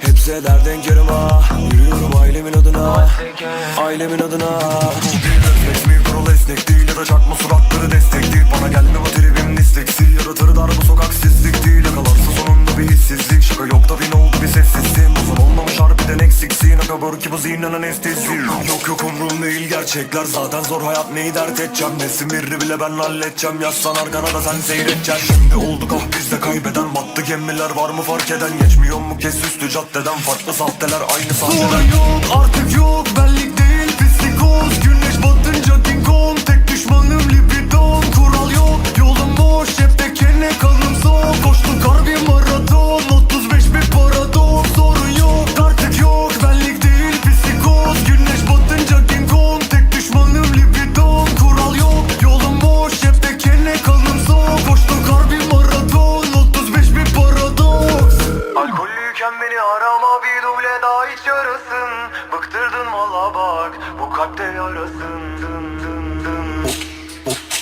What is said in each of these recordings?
Hepsi eder dengerim ha Yürüyorum ailemin adına. Ailemin adına. Refleks mi kurul esnek değil Ya da çakma suratları destek değil. Bana gelme gerçekler. Zaten zor hayat neyi dert edeceğim? Nesin biri bile ben halledeceğim. Yazsan arkana da sen seyredeceksin Şimdi olduk ah bizde kaybeden. Battı gemiler var mı fark eden? Geçmiyor mu kes üstü caddeden Farklı sahteler. Aynı sahneler. Yok artık yok. Benlik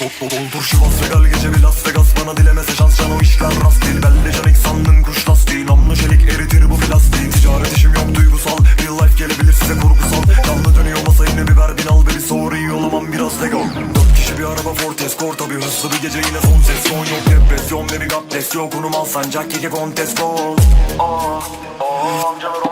Doldur şu bas ve gel gece bir Las Vegas Bana dilemese şans can o işler rast değil. Belle can ilk sandın kuş lastiği Namlu çelik eritir bu plastiği Ticaret işim yok duygusal. Real life gelebilir size kurgusal Canlı dönüyor masa yine biber bin al beni. Sorry olamam biraz lego Dört kişi bir araba Ford Escort. Tabi hızlı bir gece yine son ses. Son yok Depresyon ve bir abdest yok. Konum al sancak keke kontes gol. Ah ah amcalar